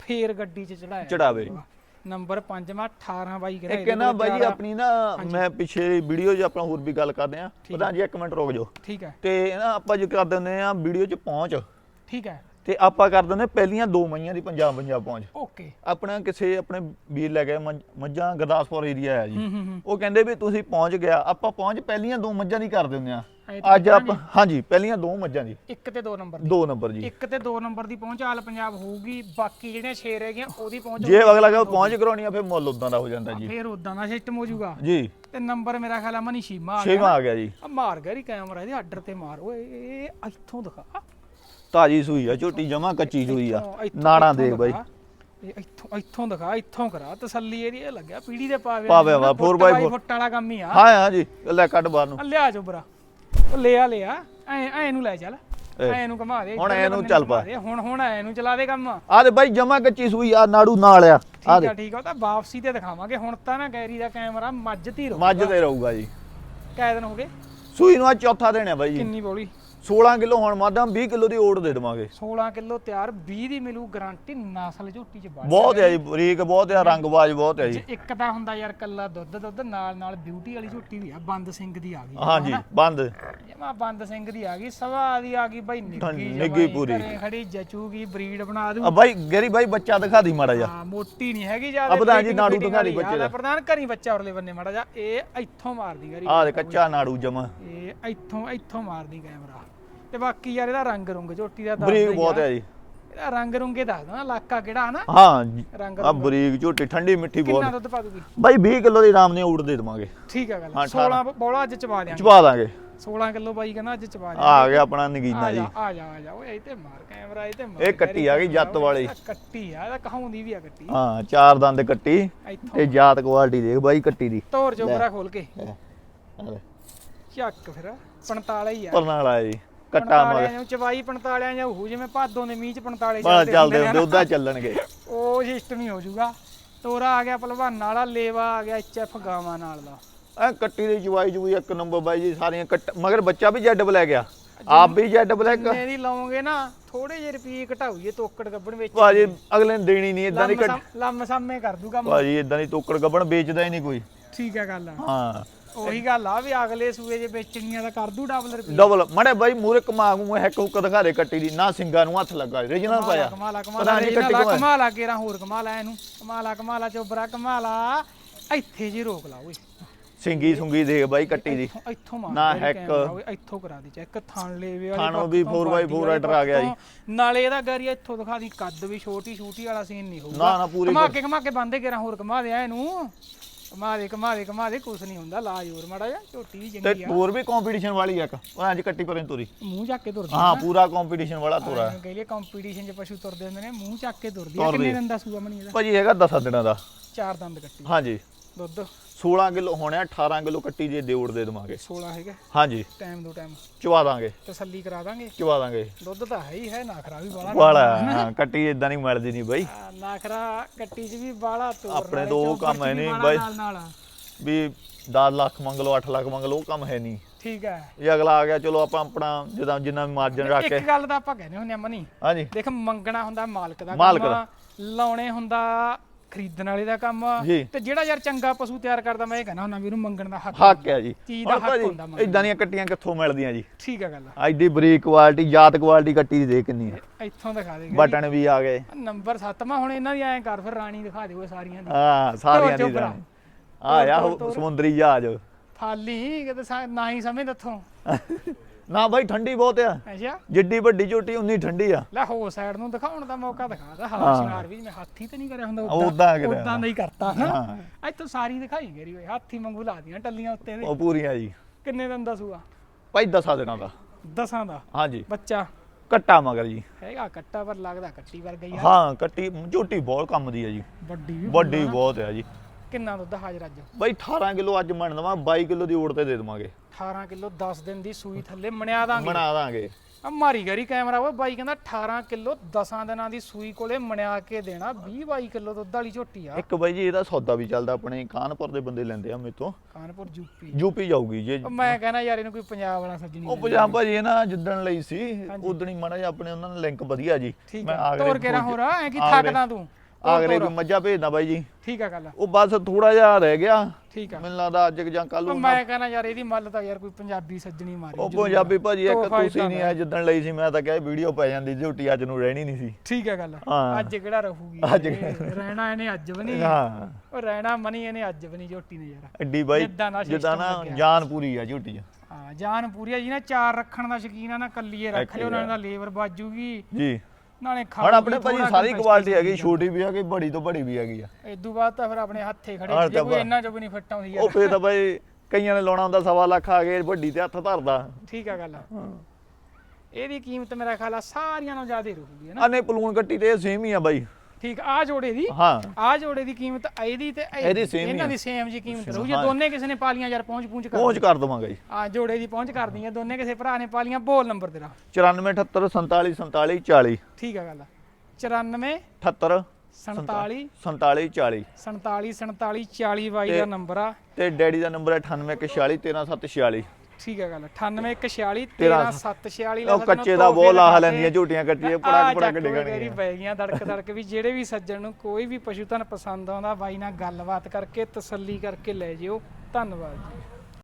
Speaker 1: ਫੇਰ ਗੱਡੀ 'ਚ ਚੜਾਇਆ
Speaker 2: ਚੜਾਵੇ।
Speaker 1: ਨੰਬਰ 5 ਮਾ 18 ਬਾਈ ਕਹਿੰਦਾ
Speaker 2: ਇੱਕ
Speaker 1: ਇਹਦੇ
Speaker 2: ਨਾ
Speaker 1: ਕੋਲ
Speaker 2: ਬਾਈ ਜੀ। ਆਪਣੀ ਨਾ ਮੈਂ ਪਿੱਛੇ ਵੀਡੀਓ 'ਚ ਆਪਣਾ ਹੋਰ ਵੀ ਗੱਲ ਕਰਦੇ ਆ ਪਤਾ ਜੀ ਇੱਕ ਮਿੰਟ ਰੁਕ ਜਾਓ।
Speaker 1: ਠੀਕ ਹੈ।
Speaker 2: ਤੇ ਨਾ ਆਪਾਂ ਜੋ ਕਰ ਦਿੰਦੇ ਆ ਵੀਡੀਓ 'ਚ ਪਹੁੰਚ।
Speaker 1: ਠੀਕ ਹੈ।
Speaker 2: ਤੇ ਆਪਾਂ ਕਰ ਦਿੰਦੇ ਪਹਿਲੀਆਂ ਦੋ ਮਈਆਂ ਦੀ ਪੰਜਾਬ ਪੰਜਾਬ ਪਹੁੰਚ।
Speaker 1: ਓਕੇ।
Speaker 2: ਆਪਣਾ ਕਿਸੇ ਆਪਣੇ ਵੀਰ ਲੈ ਗਏ ਮੱਝ- ਗੁਰਦਾਸਪੁਰ ਏਰੀਆ ਆ ਜੀ।
Speaker 1: ਹੂੰ ਹੂੰ
Speaker 2: ਉਹ ਕਹਿੰਦੇ ਵੀ ਤੁਸੀਂ ਪਹੁੰਚ ਗਿਆ ਆਪਾਂ ਪਹੁੰਚ ਪਹਿਲੀਆਂ ਦੋ ਮੱਝਾਂ ਦੀ ਕਰ ਦਿੰਦੇ ਆ ਅੱਜ ਆਪਾਂ ਹਾਂਜੀ ਪਹਿਲੀਆਂ ਦੋ ਮੱਝਾਂ ਦੀ।
Speaker 1: ਇੱਕ ਤੇ ਦੋ ਨੰਬਰ ਦੀ।
Speaker 2: ਦੋ ਨੰਬਰ ਜੀ।
Speaker 1: ਇੱਕ ਤੇ ਦੋ ਨੰਬਰ ਦੀ ਪਹੁੰਚ ਆਲ ਪੰਜਾਬ ਹੋਊਗੀ ਬਾਕੀ ਜਿਹੜੀਆਂ 6 ਰਹਿ ਗਈਆਂ ਉਹਦੀ ਪਹੁੰਚ
Speaker 2: ਜੇ ਅਗਲਾ ਕਹੇ ਪਹੁੰਚ ਕਰਾਉਣੀ ਆ ਫਿਰ ਮੁੱਲ ਉਦਾਂ ਦਾ ਹੋ ਜਾਂਦਾ ਜੀ।
Speaker 1: ਫੇਰ ਉਦਾਂ ਦਾ ਸਿਸਟਮ ਹੋ ਜਾਊਗਾ।
Speaker 2: ਜੀ।
Speaker 1: ਤੇ ਨੰਬਰ ਮੇਰਾ ਖਿਆਲ ਆ ਮਨੀ ਸ਼ੀਮਾ ਆ ਗਿਆ
Speaker 2: ਛੇਵਾਂ ਆ ਗਿਆ ਜੀ।
Speaker 1: ਮਾਰ ਗਿਆ ਰੀ ਕੈਮਰਾ ਇਹਦੇ ਆਰਡਰ ਤੇ ਮਾਰ। ਓਏ ਇਹ ਇੱਥੋਂ ਦਿਖਾ।
Speaker 2: ਤਾਜੀ ਸੂਈ ਆ ਝੋਟੀ ਜਮਾ ਕੱਚੀ ਸੂਈ ਆ।
Speaker 1: ਇੱਥੋਂ- ਇੱਥੋਂ-
Speaker 2: ਨਾੜਾਂ
Speaker 1: ਇੱਥੋਂ
Speaker 2: ਦੇਖ ਬਾਈ।
Speaker 1: ਦਿਖਾ। ਇਹ ਇੱਥੋਂ ਇੱਥੋਂ ਦਿਖਾ ਇੱਥੋਂ ਕਰਾ। ਤਸੱਲੀ ਇਹਦੀ ਇਹ ਲੱਗਿਆ ਪੀੜੀ ਦੇ ਪਾਵੇ
Speaker 2: ਪਾਵੇ ਵਾ, four by four।
Speaker 1: ਫੁੱਟ ਵਾਲਾ ਕੰਮ ਹੀ ਆ।
Speaker 2: ਹਾਂ ਹਾਂ ਜੀ ਲੈ ਕੱਢ ਬਾਹਰ ਨੂੰ।
Speaker 1: ਆ ਲਿਆ ਚੋਬਰਾ ਉਹ ਲਿਆ ਲਿਆ ਐ ਐ ਨੂੰ ਲੈ ਚੱਲ। ਐ ਨੂੰ ਘਮਾ ਦੇ
Speaker 2: ਹੁਣ
Speaker 1: ਇੱਧਰਲੇ
Speaker 2: ਐਂ ਨੂੰ
Speaker 1: ਬੰਨੇ
Speaker 2: ਚੱਲ
Speaker 1: ਘੁਮਾ
Speaker 2: ਪਾ।
Speaker 1: ਦੇ, ਹੁਣ ਹੁਣ ਐ ਨੂੰ ਚਲਾ ਦੇ ਕੰਮ।
Speaker 2: ਆ ਦੇ ਬਾਈ ਜਮਾ ਕੱਚੀ ਸੂਈ ਆ ਨਾੜੂ ਨਾਲ ਆ। ਆ
Speaker 1: ਠੀਕ
Speaker 2: ਦੇ।
Speaker 1: ਆ ਠੀਕ ਆ ਉਹ ਤਾਂ ਵਾਪਸੀ ਤੇ ਦਿਖਾਵਾਂਗੇ। ਹੁਣ ਤਾਂ ਨਾ ਗੈਰੀ ਦਾ ਕੈਮਰਾ ਮੱਝ ਧੀ ਰੋ
Speaker 2: ਮੱਝ ਤੇ ਰਹੂਗਾ ਜੀ।
Speaker 1: ਕੈ ਦਿਨ ਹੋ ਗਏ?
Speaker 2: ਸੂਈ ਨੂੰ ਆ ਚੌਥਾ ਦੇਣਾ ਬਾਈ ਜੀ।
Speaker 1: ਕਿੰਨੀ ਬੋਲੀ?
Speaker 2: 16 ਕਿਲੋ ਹੁਣ ਮਾਦਾਂ 20 ਕਿਲੋ ਦੀ ਓੜ ਦੇ ਦੇਵਾਂਗੇ।
Speaker 1: 16 ਕਿਲੋ ਤਿਆਰ 20 ਦੀ ਮਿਲੂ ਗਾਰੰਟੀ ਨਸਲ ਝੋਟੀ ਚ
Speaker 2: ਬਹੁਤ ਹੈ ਜੀ ਬਰੀਕ ਬਹੁਤ ਹੈ ਰੰਗਬਾਜ਼ ਬਹੁਤ ਹੈ ਜੀ।
Speaker 1: ਇੱਕ ਤਾਂ ਹੁੰਦਾ ਯਾਰ ਕੱਲਾ ਦੁੱਧ ਦੁੱਧ ਨਾਲ ਨਾਲ ਬਿਊਟੀ ਵਾਲੀ ਝੋਟੀ ਵੀ ਆ ਬੰਦ ਸਿੰਘ ਦੀ ਆ ਗਈ।
Speaker 2: ਹਾਂਜੀ ਬੰਦ।
Speaker 1: ਜਮਾ ਬੰਦ ਸਿੰਘ ਦੀ ਆ ਗਈ ਸਵਾ ਦੀ ਆ ਗਈ ਬਾਈ ਨਿੱਗੀ
Speaker 2: ਨਿੱਘੀ ਪੂਰੀ।
Speaker 1: ਖੜੀ ਜਚੂਗੀ ਬਰੀਡ ਬਣਾ ਦੂ।
Speaker 2: ਆ ਬਾਈ ਗੈਰੀ ਬਾਈ ਬੱਚਾ ਦਿਖਾ ਦੀ ਮਾੜਾ ਜਾ
Speaker 1: ਹਾਂ ਮੋਟੀ ਨਹੀਂ ਹੈਗੀ ਜ਼ਿਆਦਾ
Speaker 2: ਆ ਪ੍ਰਧਾਨ ਜੀ, ਨਾੜੂ ਦਿਖਾ ਦੀ ਬੱਚੇ ਦਾ।
Speaker 1: ਪ੍ਰਧਾਨ ਘਰੀ ਬੱਚਾ ਉਰਲੇ ਬੰਨੇ ਮਾੜਾ ਜਾ ਇਹ ਇੱਥੋਂ ਮਾਰਦੀ ਗਰੀ।
Speaker 2: ਆ ਦੇ ਕੱਚਾ ਨਾੜੂ ਜਮਾ।
Speaker 1: ਇਹ ਇੱਥੋਂ ਇੱਥੋਂ ਮਾਰਦੀ ਕੈਮਰਾ। ਤੇ ਬਾਕੀ ਯਾਰ ਇਹਦਾ ਰੰਗ ਰੁੰਗ ਝੋਟੀ ਦਾ
Speaker 2: ਬਰੀਕ ਬਹੁਤ
Speaker 1: ਆ।
Speaker 2: ਹੈ ਜੀ।
Speaker 1: ਇਹਦਾ ਰੰਗ ਰੁੰਗੇ ਦੱਸਦਾ ਨਾ ਇਲਾਕਾ ਕਿਹੜਾ ਹਨਾ?
Speaker 2: ਹਾਂ ਜੀ।
Speaker 1: ਰੰਗ।
Speaker 2: ਆ ਬਰੀਕ ਝੋਟੀ ਠੰਡੀ ਮਿੱਠੀ ਬਹੁਤ।
Speaker 1: ਕਿੰਨਾ ਦੁੱਧ ਪਾ ਦੂਗੀ?
Speaker 2: ਬਾਈ 20 ਕਿਲੋ ਦੀ ਆਰਾਮ ਨੇ ਊੜ ਦੇ ਦੇਵਾਂਗੇ।
Speaker 1: ਠੀਕ ਆ ਗੱਲ।
Speaker 2: ਹਾਂ,
Speaker 1: 16 ਬੋਲਾ ਅੱਜ ਚਵਾ ਦਿਆਂਗੇ।
Speaker 2: ਚਪਾ ਦਾਂਗੇ।
Speaker 1: 16 ਕਿਲੋ ਬਾਈ ਕਹਿੰਦਾ ਅੱਜ ਚਵਾ
Speaker 2: ਆ
Speaker 1: ਦਿਆਂਗੇ
Speaker 2: ਗਿਆ ਆਪਣਾ
Speaker 1: ਆ
Speaker 2: ਨਗੀਨਾ ਜੀ।
Speaker 1: ਜਾ ਆ ਜਾ ਆ ਜਾ। ਓਏ ਇਹ ਤੇ ਮਾਰ ਕੈਮਰਾ ਇਹ ਤੇ ਮਾਰ
Speaker 2: ਇਹ ਕੱਟੀ ਆ ਗਈ ਜੱਤ ਵਾਲੀ।
Speaker 1: ਇਹ ਕੱਟੀ ਆ ਇਹਦਾ ਕਹਾਉਂਦੀ ਵੀ ਆ ਕੱਟੀ।
Speaker 2: ਹਾਂ ਚਾਰ ਦੰਦ ਕੱਟੀ।
Speaker 1: ਇੱਥੋਂ।
Speaker 2: ਤੇ ਜਾਤ ਕੁਆਲਿਟੀ ਦੇਖ ਬਾਈ ਕੱਟੀ ਦੀ।
Speaker 1: ਤੋਰ ਚੋਬਰਾ ਖੋਲ ਕੇ।
Speaker 2: ਲੈ, ਆ ਲੈ।
Speaker 1: ਚੱਕ ਫਿਰ 45 ਹੀ ਆ।
Speaker 2: ਪਰਨਾਲ ਜੀ। ਕੱਟਾ
Speaker 1: ਪੰਤਾਲਿਆਂ ਨੂੰ ਚਵਾਈ 45 ਜਾਂ ਉਹ ਜਿਵੇਂ ਭਾਦੋਂ ਦੇ ਮੀਂਹ ਚ 45
Speaker 2: ਬਾ
Speaker 1: ਚੱਲਦੇ
Speaker 2: ਚੱਲਦੇ
Speaker 1: ਹੁੰਦੇ
Speaker 2: ਉਦਾਂ ਚੱਲਣਗੇ।
Speaker 1: ਉਹ ਸਿਸਟਮ ਹੀ ਹੋ ਜਾਊਗਾ। ਤੋਰਾ ਆ ਗਿਆ ਭਲਵਾਨਾਂ ਵਾਲਾ ਲੇਵਾ ਆ ਗਿਆ ਐਚਐਫ ਗਾਵਾਂ ਨਾਲ ਦਾ।
Speaker 2: ਐ ਕੱਟੀ ਦੀ ਚਵਾਈ ਚੂਈ ਇੱਕ ਨੰਬਰ ਬਾਈ ਜੀ ਸਾਰੀਆਂ ਕੱਟ ਮਗਰ ਬੱਚਾ ਵੀ ਜੈਡ ਬਲੈਕ ਆ। ਆਪ ਵੀ ਜੈਡ ਬਲੈਕ
Speaker 1: ਦੀ ਲਾਉਂਗੇ ਨਾ ਥੋੜੇ ਜਿਹੇ ਰੁਪਏ ਘਟਾਉਈਏ ਤੋਕੜ ਗੱਬਣ ਵਿੱਚ
Speaker 2: ਭਾਜੀ ਅਗਲੇ ਨੇ ਦੇਣੀ ਨਹੀਂ ਇਦਾਂ ਦੀ
Speaker 1: ਲੰਮ ਸਾਮੇ ਕਰ ਦੂਗਾ
Speaker 2: ਭਾਜੀ ਇਦਾਂ ਦੀ ਤੋਕੜ ਗੱਬਣ ਵੇਚਦਾ ਹੀ ਨਹੀਂ ਕੋਈ।
Speaker 1: ਠੀਕ ਹੈ ਗੱਲ
Speaker 2: ਹਾਂ।
Speaker 1: ਉਹੀ ਗੱਲ ਆ ਵੀ ਅਗਲੇ ਸੂਏ ਜੇ ਵੇਚਣੀਆਂ ਦਾ ਕਰ ਦੂ ਡਬਲ ਰੁਪਏ।
Speaker 2: ਡਬਲ ਮੜੇ ਬਾਈ ਮੂਰੇ ਕਮਾ ਨੂੰ ਹੈਕ ਹੁੱਕ ਦਿਖਾ ਦੇ ਕੱਟੀ ਦੀ ਨਾ ਸਿੰਗਾਂ ਨੂੰ ਹੱਥ ਲੱਗਾ ਰੀਜਨਲ ਪਾਇਆ।
Speaker 1: ਕਮਾਲਾ ਕਮਾਲਾ
Speaker 2: ਕਮਾਲ
Speaker 1: ਕਮਾਲਾ ਕੇਰਾ ਹੋਰ ਕਮਾਲਾ ਇਹਨੂੰ। ਕਮਾਲਾ ਕਮਾਲਾ ਚੋਬਰਾ ਕਮਾਲਾ ਇੱਥੇ ਜੀ ਰੋਕ ਲਾ ਓਏ।
Speaker 2: ਸਿੰਗੀ ਸੁੰਗੀ ਦੇਖ ਬਾਈ ਕੱਟੀ ਦੀ।
Speaker 1: ਇੱਥੋਂ- ਮਾਰ
Speaker 2: ਨਾ ਹੈਕ।
Speaker 1: ਇੱਥੋਂ ਕਰਾ ਦੀ ਚੈੱਕ ਥਣ ਲੇਵੇ ਵਾਲੇ
Speaker 2: ਥਣ ਵੀ
Speaker 1: ਤੋਂ,
Speaker 2: 4x4
Speaker 1: ਬਾਡੀ ਵਾਲੇ
Speaker 2: ਰਾਈਡਰ ਆ ਗਿਆ ਜੀ।
Speaker 1: ਨਾਲੇ ਇਹਦਾ ਗਾਰੀ ਇੱਥੋਂ ਦਿਖਾ ਦੀ ਕੱਦ ਵੀ ਛੋਟੀ ਛੋਟੀ ਵਾਲਾ ਸੀਨ ਨਹੀਂ ਹੋਊਗਾ।
Speaker 2: ਨਾ, ਨਾ, ਪੂਰੀ
Speaker 1: ਘੁਮਾ ਕੇ ਘੁਮਾ ਕੇ ਬੰਦੇ ਕੇਰਾ ਹੋਰ ਘੁਮਾ ਦੇ ਆ ਇਹਨੂੰ। ਘੁਮਾ ਦੇ ਦੇ ਕੁਛ ਨਹੀਂ ਹੁੰਦਾ ਲਾਜ ਹੋਰ ਮਾੜਾ ਜਿਹਾ ਝੋਟੀ ਵੀ
Speaker 2: ਤੇ
Speaker 1: ਚੰਗੀ ਆ।
Speaker 2: ਟੂਰ ਵੀ ਕੰਪੀਟੀਸ਼ਨ ਵਾਲੀ ਆ ਇੱਕ ਉਹ ਅੱਜ ਕੱਟੀ ਪਰੇ ਤੁਰੀ।
Speaker 1: ਮੂੰਹ ਚੱਕ ਕੇ ਤੁਰਦੀ
Speaker 2: ਹਾਂ ਪੂਰਾ ਕੰਪੀਟੀਸ਼ਨ ਵਾਲਾ ਤੁਰਾ।
Speaker 1: ਕਹ ਲਈ ਕੰਪੀਟੀਸ਼ਨ 'ਚ ਪਸ਼ੂ ਤੁਰਦੇ ਹੁੰਦੇ ਨੇ ਮੂੰਹ ਚੱਕ ਕੇ ਤੁਰਦੀ ਆ।
Speaker 2: ਤੁਰਦੀ।
Speaker 1: ਕਿੰਨੇ। ਦਿਨ ਦਾ ਸੂਆ ਮਣੀ ਇਹਦਾ?
Speaker 2: ਭਾਜੀ ਹੈਗਾ 10 ਦਿਨਾਂ ਦਾ।
Speaker 1: ਚਾਰ ਦੰਦ ਕੱਟੀ।
Speaker 2: ਹਾਂਜੀ।
Speaker 1: ਦੁੱਧ।
Speaker 2: 16 ਕਿਲੋ ਹੋਣੇ 18 ਕਿਲੋ ਕੱਟੀ ਜੇ ਦੇਉੜ ਦੇ ਦਵਾਂਗੇ।
Speaker 1: 16 ਹੈਗਾ?
Speaker 2: ਹਾਂਜੀ।
Speaker 1: ਟਾਈਮ ਦੋ ਟਾਈਮ
Speaker 2: ਚਵਾ ਦਾਂਗੇ।
Speaker 1: ਤਸੱਲੀ ਕਰਾ ਦਾਂਗੇ।
Speaker 2: ਚਵਾ ਦਾਂਗੇ।
Speaker 1: ਦੁੱਧ ਤਾਂ ਹੈ ਹੀ ਹੈ ਨਾਖਰਾ ਵੀ ਬਾਲਾ
Speaker 2: ਵਾਲਾ ਹਾਂ ਕੱਟੀ ਇਦਾਂ ਨਹੀਂ ਮਿਲਦੀ ਨਹੀਂ ਬਾਈ।
Speaker 1: ਨਾਖਰਾ ਕੱਟੀ 'ਚ ਵੀ ਬਾਲਾ ਤੋਰ
Speaker 2: ਆਪਣੇ
Speaker 1: 'ਚ
Speaker 2: ਕੰਮ ਹੈ
Speaker 1: ਵੀ
Speaker 2: ਨੀ
Speaker 1: ਬਾਲਾ
Speaker 2: ਬਾਈ। ਵੀ 10 ਲੱਖ ਮੰਗ ਲਓ 8 ਲੱਖ ਮੰਗ ਲਓ ਉਹ ਕੰਮ ਹੈ ਨਹੀਂ
Speaker 1: ਠੀਕ ਹੈ।
Speaker 2: ਇਹ ਅਗਲਾ ਆ ਗਿਆ ਚਲੋ ਆਪਾਂ ਆਪਣਾ ਜਿੱਦਾਂ ਜਿੰਨਾ ਮਾਰਜਨ ਰੱਖ ਕੇ।
Speaker 1: ਇੱਕ ਗੱਲ ਤਾਂ ਆਪਾਂ ਕਹਿੰਦੇ ਹੁੰਦੇ ਆ ਮਨੀ।
Speaker 2: ਹਾਂਜੀ।
Speaker 1: ਦੇਖ ਮੰਗਣਾ ਹੁੰਦਾ ਮਾਲਕ ਦਾ
Speaker 2: ਮਾਲਕ
Speaker 1: ਕੰਮ
Speaker 2: ਦਾ।
Speaker 1: ਲਾਉਣੇ ਹੁੰਦਾ ਖਰੀਦਣ ਵਾਲੇ ਦਾ ਕੰਮ
Speaker 2: ਜੀ।
Speaker 1: ਤੇ ਜਿਹੜਾ ਯਾਰ ਚੰਗਾ ਪਸ਼ੂ ਤਿਆਰ ਕਰਦਾ ਮੈਂ ਇਹ ਕਹਿੰਦਾ ਹੁੰਦਾ ਵੀ ਉਹਨੂੰ ਮੰਗਣ ਦਾ ਹੱਕ
Speaker 2: ਹੱਕ ਹੈ ਜੀ।
Speaker 1: ਚੀਜ਼ ਦਾ ਹੱਕ ਹੁੰਦਾ ਮੰਗਣ
Speaker 2: ਇਦਾਂ ਦੀਆਂ ਕੱਟੀਆਂ ਕਿੱਥੋਂ ਮਿਲਦੀਆਂ ਜੀ?
Speaker 1: ਠੀਕ ਹੈ ਗੱਲ
Speaker 2: ਐਡੀ ਬਰੀਕ ਕੁਆਲਿਟੀ ਜਾਤ ਕੁਆਲਿਟੀ ਕੱਟੀ ਦੀ ਦੇ ਕਿੰਨੀ ਹੈ।
Speaker 1: ਇੱਥੋਂ ਦਿਖਾ ਦੇਗਾ
Speaker 2: ਬਟਨ ਵੀ ਆ ਗਏ।
Speaker 1: ਨੰਬਰ 7 ਮੈਂ ਹੁਣ ਇਹਨਾਂ ਦੀ ਐਂ ਕਰ ਫਿਰ ਰਾਣੀ ਦਿਖਾ ਦਿਓ ਇਹ ਸਾਰੀਆਂ ਦੀ।
Speaker 2: ਹਾਂ ਸਾਰੀਆਂ ਦੀ
Speaker 1: ਚੋਪੜਾ।
Speaker 2: ਆ ਯਾ
Speaker 1: ਤੋਰ, ਤੋਰ।
Speaker 2: ਸਮੁੰਦਰੀ ਜਹਾਜ਼।
Speaker 1: ਫਾਲੀ ਕਿਤੇ ਸਾ- ਨਾ ਹੀ ਸਮਝ ਦੱਥੋਂ
Speaker 2: ਨਾ ਬਾਈ ਠੰਡੀ ਬਹੁਤ ਆ।
Speaker 1: ਅੱਛਾ।
Speaker 2: ਜਿੱਡੀ ਵੱਡੀ ਝੋਟੀ ਉਨੀ ਠੰਡੀ ਆ।
Speaker 1: ਲੈ ਹੋ ਸਾਈਡ ਨੂੰ ਦਿਖਾਉਣ ਦਾ ਮੌਕਾ ਦਿਖਾ ਦਾ।
Speaker 2: ਹਾਂ।
Speaker 1: ਹਵਾ ਸ਼ਿੰਗਾਰ ਵੀ ਮੈਂ ਹਾਥੀ ਤੇ ਨਹੀਂ ਕਰਿਆ ਹੁੰਦਾ
Speaker 2: ਉੱਦਾਂ ਕਰਿਆ।
Speaker 1: ਉਦਾਂ ਦਾ ਹੀ ਕਰਤਾ
Speaker 2: ਹਾਂ।
Speaker 1: ਇੱਥੋਂ ਸਾਰੀ ਦਿਖਾਈ ਗਰੀ ਓਏ ਹਾਥੀ ਵਾਂਗੂ ਲਾ ਦੀਆਂ ਟੱਲੀਆਂ ਉੱਤੇ ਦੇ
Speaker 2: ਉਹ ਪੂਰੀਆਂ ਜੀ।
Speaker 1: ਕਿੰਨੇ ਦਿਨ ਦਾ ਸੂਆ?
Speaker 2: ਭਾਈ ਦਸਾਂ ਦਿਨਾਂ ਦਾ।
Speaker 1: ਦਸਾਂ ਦਾ?
Speaker 2: ਹਾਂਜੀ।
Speaker 1: ਬੱਚਾ?
Speaker 2: ਕੱਟਾ ਮਗਰ ਜੀ।
Speaker 1: ਹੈਗਾ ਕੱਟਾ ਪਰ ਲੱਗਦਾ ਕੱਟੀ ਵਰਗਾ ਹੀ ਆ।
Speaker 2: ਹਾਂ ਕੱਟੀ ਝੋਟੀ ਬਹੁਤ ਕੰਮ ਦੀ ਆ ਜੀ।
Speaker 1: ਵੱਡੀ ਵੀ
Speaker 2: ਵੱਡੀ ਬਹੁਤ ਆ ਜੀ।
Speaker 1: ਕਿੰਨਾ ਦੁੱਧ ਹਾਜ਼ਰ ਅੱਜ?
Speaker 2: ਬਾਈ 18 ਕਿਲੋ ਅੱਜ ਮੰਨ ਦਵਾਂ 22 ਕਿਲੋ ਦੀ ਓੜ ਤੇ ਦੇ ਦਵਾਂਗੇ।
Speaker 1: 18 ਕਿਲੋ 10 ਦਿਨ ਦੀ ਸੂਈ ਥੱਲੇ ਮਣਿਆ ਦਾਂਗੇ।
Speaker 2: ਬਣਾ ਦਾਂਗੇ।
Speaker 1: ਆ ਮਾਰੀ ਗਰੀ ਕੈਮਰਾ ਓਏ ਬਾਈ ਕਹਿੰਦਾ 18 ਕਿਲੋ 10 ਦਿਨਾਂ ਦੀ ਸੂਈ ਕੋਲੇ ਮਣਿਆ ਕੇ ਦੇਣਾ 20 22 ਕਿਲੋ ਦੁੱਧ ਵਾਲੀ ਝੋਟੀ ਆ।
Speaker 2: ਇੱਕ ਬਾਈ ਜੀ ਇਹਦਾ ਸੌਦਾ ਵੀ ਚੱਲਦਾ ਆਪਣੇ ਕਾਨਪੁਰ ਦੇ ਬੰਦੇ ਲੈਂਦੇ ਆ ਮੇਤੋਂ
Speaker 1: ਕਾਨਪੁਰ ਯੂਪੀ।
Speaker 2: ਯੂਪੀ ਜਾਊਗੀ ਜੇ।
Speaker 1: ਮੈਂ ਕਹਿੰਦਾ ਯਾਰ ਇਹਨੂੰ ਕੋਈ ਪੰਜਾਬ ਵਾਲਾ ਸੱਜਣੀ
Speaker 2: ਉਹ ਪੰਜਾਬ ਭਾਜੀ ਇਹ ਨਾ ਜਿੱਦਣ ਲਈ ਸੀ ਉਦਣ ਹੀ ਮਾੜਾ ਜਿਹਾ ਆਪਣੇ ਉਹਨਾਂ ਨੇ ਲਿੰਕ ਵਧੀਆ ਜੀ। ਮੈਂ
Speaker 1: ਹੈ
Speaker 2: ਆਗਰੇ
Speaker 1: ਤੋਰ ਕੇ ਰਾਂ ਹੋਰ ਐ ਕੀ ਥੱਕਦਾ ਤੂੰ?
Speaker 2: ਆਗਰੇ। ਕੋਈ ਮੱਝਾਂ ਭੇਜਦਾ ਬਾਈ ਜੀ।
Speaker 1: ਠੀਕ ਆ ਗੱਲ
Speaker 2: ਉਹ ਬਸ ਥੋੜਾ ਜਿਹਾ ਰਹਿ ਗਿਆ।
Speaker 1: ਠੀਕ ਆ।
Speaker 2: ਮੈਨੂੰ ਲੱਗਦਾ ਅੱਜ ਜਾਂ ਕੱਲ
Speaker 1: ਉਹ ਮੈਂ ਕਹਿੰਦਾ ਯਾਰ ਇਹਦੀ ਮੱਲ ਤਾਂ ਯਾਰ ਕੋਈ ਪੰਜਾਬੀ ਸੱਜਣੀ ਮਾਰੀ
Speaker 2: ਉਹ। ਪੰਜਾਬੀ ਭਾਜੀ ਇੱਕ ਤੁਸੀਂ ਨਹੀਂ। ਆ ਜਿੱਦਣ ਲਈ ਸੀ ਮੈਂ ਤਾਂ ਕਿਹਾ ਵੀਡੀਓ ਪੈ ਜਾਂਦੀ ਝੂਟੀ ਅੱਜ ਨੂੰ ਰਹਿਣੀ ਨਹੀਂ ਸੀ।
Speaker 1: ਠੀਕ ਹੈ ਗੱਲ। ਅੱਜ ਕਿਹੜਾ ਰਹੂਗੀ?
Speaker 2: ਅੱਜ?
Speaker 1: ਰਹਿਣਾ ਇਹਨੇ ਅੱਜ ਵੀ ਨਹੀਂ
Speaker 2: ਹਾਂ।
Speaker 1: ਉਹ ਰਹਿਣਾ ਮਨੀ ਇਹਨੇ ਅੱਜ ਵੀ ਨਹੀਂ ਝੋਟੀ ਨੇ ਯਾਰ।
Speaker 2: ਐਡੀ ਬਾਈ
Speaker 1: ਜਿੱਦਾਂ
Speaker 2: ਨਾ। ਜਾਨ ਪੂਰੀ ਆ ਝੂਟੀ
Speaker 1: ਹਾਂ ਜਾਨ ਪੂਰੀ ਆ ਜੀ ਨਾ ਚਾਰ ਰੱਖਣ ਦਾ ਸ਼ਕੀਨ ਆ ਨਾ ਕੱਲੀਏ ਰੱਖ ਲਿਓ ਨਾਲੇ ਦਾ ਲੇਬਰ ਬਾਜੂਗੀ
Speaker 2: ਜੀ।
Speaker 1: ਨਾਲੇ
Speaker 2: ਹੁਣ
Speaker 1: ਖਾਓ
Speaker 2: ਆਪਣੇ ਭਾਜੀ ਸਾਰੀ ਕੁਆਲਿਟੀ ਹੈਗੀ ਛੋਟੀ ਵੀ ਹੈਗੀ ਬੜੀ ਤੋਂ ਬੜੀ ਵੀ ਹੈਗੀ ਆ।
Speaker 1: ਇਦੋਂ ਬਾਅਦ ਤਾਂ ਫਿਰ ਆਪਣੇ ਹੱਥੇ ਖੜੇ ਜੇ ਕੋਈ ਇੰਨਾ ਜੋ ਵੀ ਨਹੀਂ ਫਿੱਟ ਆਉਂਦੀ
Speaker 2: ਉਹ
Speaker 1: ਯਾਰ
Speaker 2: ਫੇਰ ਤਾਂ ਬਾਈ ਕਈਆਂ ਨੇ ਲਾਉਣਾ ਹੁੰਦਾ ਸਵਾ ਲੱਖ ਆ ਗਏ ਵੱਡੀ ਤੇ ਹੱਥ ਧਰਦਾ।
Speaker 1: ਠੀਕ ਆ ਗੱਲ ਇਹਦੀ ਕੀਮਤ ਮੇਰਾ ਖਿਆਲ ਆ ਸਾਰੀਆਂ ਨਾਲੋਂ ਜ਼ਿਆਦਾ ਰਹੂਗੀ ਹੈ ਨਾ।
Speaker 2: ਆਨੇ ਪਲੂਨ ਕੱਟੀ ਤੇ ਸੇਮ ਹੀ ਆ ਬਾਈ।
Speaker 1: ਠੀਕ ਆ ਜੋੜੇ ਦੀ
Speaker 2: ਹਾਂ।
Speaker 1: ਆ ਜੋੜੇ ਦੀ ਕੀਮਤ ਇਹਦੀ ਤੇ ਇਹ-
Speaker 2: ਇਹਦੀ same ਹੀ
Speaker 1: ਇਹਨਾਂ
Speaker 2: ਆ।
Speaker 1: ਦੀ ਸੇਮ ਜੀ ਕੀਮਤ ਰਹੂ ਜੇ
Speaker 2: ਹਾਂ।
Speaker 1: ਦੋਨੇ ਕਿਸੇ ਨੇ ਪਾਲੀਆਂ ਯਾਰ ਪਹੁੰਚ ਪਹੁੰਚ ਕਰ
Speaker 2: ਪਹੁੰਚ ਕਰ ਦਵਾਂਗਾ ਜੀ।
Speaker 1: ਆ ਜੋੜੇ ਦੀ ਪਹੁੰਚ ਕਰਦੀਆਂ ਦੋਨੇ ਕਿਸੇ ਭਰਾ ਨੇ ਪਾਲੀਆਂ ਬੋਲ ਨੰਬਰ ਤੇਰਾ।
Speaker 2: 94 78 47 47 40
Speaker 1: ਠੀਕ ਆ ਗੱਲ 94
Speaker 2: 78
Speaker 1: 47
Speaker 2: 47 40
Speaker 1: 47 47 40 ਬਾਈ ਦਾ ਨੰਬਰ ਆ।
Speaker 2: ਤੇ ਡੈਡੀ ਦਾ ਨੰਬਰ ਹੈ 98 41 13746
Speaker 1: ਠੀਕ ਆ ਗੱਲ 98 46
Speaker 2: ਤੇਰਾਂ
Speaker 1: 13 746
Speaker 2: ਉਹ ਕੱਚੇ ਦਾ ਬਹੁਤ ਲਾਹ ਲੈਂਦੀਆਂ ਝੂਟੀਆਂ ਕੱਚੀਆਂ ਪੜਕ ਪੜਕ
Speaker 1: ਮੇਰੀ
Speaker 2: ਡਿਗਣਗੀਆਂ
Speaker 1: ਪੈ ਗਈਆਂ ਧੜਕ ਧੜਕ ਵੀ ਜਿਹੜੇ ਵੀ ਸੱਜਣ ਨੂੰ ਕੋਈ ਵੀ ਪਸ਼ੂ ਧਨ ਪਸੰਦ ਆਉਂਦਾ ਬਾਈ ਨਾਲ ਗੱਲਬਾਤ ਕਰਕੇ ਤਸੱਲੀ ਕਰਕੇ ਲੈ ਜਿਓ। ਧੰਨਵਾਦ ਜੀ।